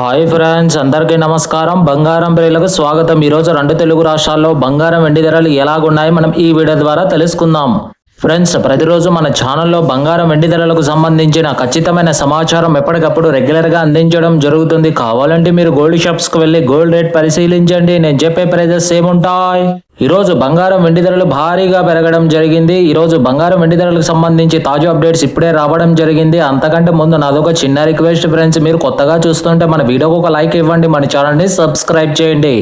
Hi friends అందరికీ నమస్కారం. బంగారం ప్రియులకు స్వాగతం. ఈరోజు రెండు తెలుగు రాష్ట్రాల్లో బంగారం వెండి ధరలు ఎలాగున్నాయి? మనం ఈ వీడియో ద్వారా తెలుసుకుందాం. ఫ్రెండ్స్ ప్రతిరోజు మన ఛానల్లో బంగారం వెండి ధరలకు సంబంధించిన ఖచ్చితమైన సమాచారం ఎప్పటికప్పుడు రెగ్యులర్గా అందించడం జరుగుతుంది. కావాలంటే మీరు గోల్డ్ షాప్స్కి వెళ్ళి గోల్డ్ రేట్ పరిశీలించండి. నేను చెప్పే ప్రైజెస్ ఏముంటాయి? ఈరోజు బంగారం వెండి ధరలు భారీగా పెరగడం జరిగింది. ఈరోజు బంగారం వెండి ధరలకు సంబంధించి తాజా అప్డేట్స్ ఇప్పుడే రావడం జరిగింది. అంతకంటే ముందు నాదొక చిన్న రిక్వెస్ట్ ఫ్రెండ్స్ మీరు కొత్తగా చూస్తుంటే మన వీడియోకి ఒక లైక్ ఇవ్వండి. మన ఛానల్ని సబ్స్క్రైబ్ చేయండి.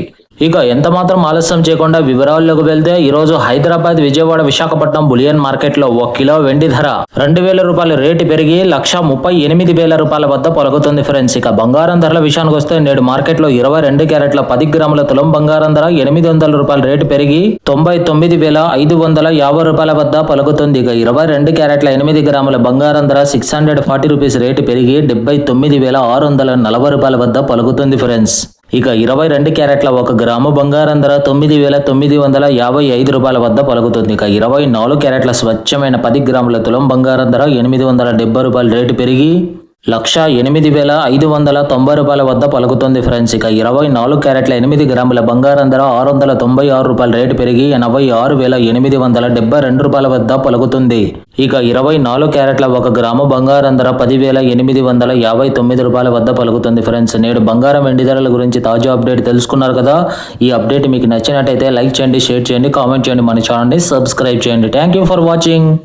ఇక ఎంత మాత్రం ఆలస్యం చేయకుండా వివరాల్లోకి వెళ్తే ఈ రోజు హైదరాబాద్ విజయవాడ విశాఖపట్నం బులియన్ మార్కెట్లో ఒక కిలో వెండి ధర రెండు వేల రూపాయల రేటు పెరిగి లక్ష ముప్పై ఎనిమిది వేల రూపాయల వద్ద పలుకుతుంది ఫ్రెండ్స్. ఇక బంగారం ధరల విషయానికి వస్తే నేడు మార్కెట్లో ఇరవై రెండు క్యారెట్ల పది గ్రాముల తులం బంగారం ధర ఎనిమిది వందల రూపాయల రేటు పెరిగి తొంభై తొమ్మిది వేల ఐదు వందల యాభై రూపాయల వద్ద పలుకుతుంది. ఇక ఇరవై రెండు క్యారెట్ల ఎనిమిది గ్రాముల బంగారం ధర six hundred forty rupees rate పెరిగి డెబ్బై తొమ్మిది వేల ఆరు వందల నలభై రూపాయల వద్ద పలుకుతుంది ఫ్రెండ్స్. ఇక ఇరవై రెండు క్యారెట్ల ఒక గ్రాము బంగారం ధర తొమ్మిది వేల తొమ్మిది వందల యాభై ఐదు రూపాయల వద్ద పలుకుతుంది. ఇక ఇరవై నాలుగు క్యారెట్ల స్వచ్ఛమైన పది గ్రాముల తులం బంగారం ధర ఎనిమిది వందల డెబ్బై రూపాయల రేటు పెరిగి లక్ష ఎనిమిది వేల ఐదు వందల తొంభై రూపాయల వద్ద పలుకుతుంది ఫ్రెండ్స్. ఇక ఇరవై నాలుగు క్యారెట్ల ఎనిమిది గ్రాముల బంగారం ధర ఆరు వందల తొంభై ఆరు రూపాయల రేటు పెరిగి ఎనభై ఆరు వేల ఎనిమిది వందల డెబ్బై రెండు రూపాయల వద్ద పలుకుతుంది. ఇక ఇరవై నాలుగు క్యారెట్ల ఒక గ్రాము బంగారం ధర పదివేల ఎనిమిది వందల యాభై తొమ్మిది రూపాయల వద్ద పలుకుతుంది ఫ్రెండ్స్. నేడు బంగారం వెండి ధరల గురించి తాజా అప్డేట్ తెలుసుకున్నారు కదా? ఈ అప్డేట్ మీకు నచ్చినట్టయితే లైక్ చేయండి షేర్ చేయండి కామెంట్ చేయండి. మన ఛానల్ని సబ్స్క్రైబ్ చేయండి. Thank you for watching.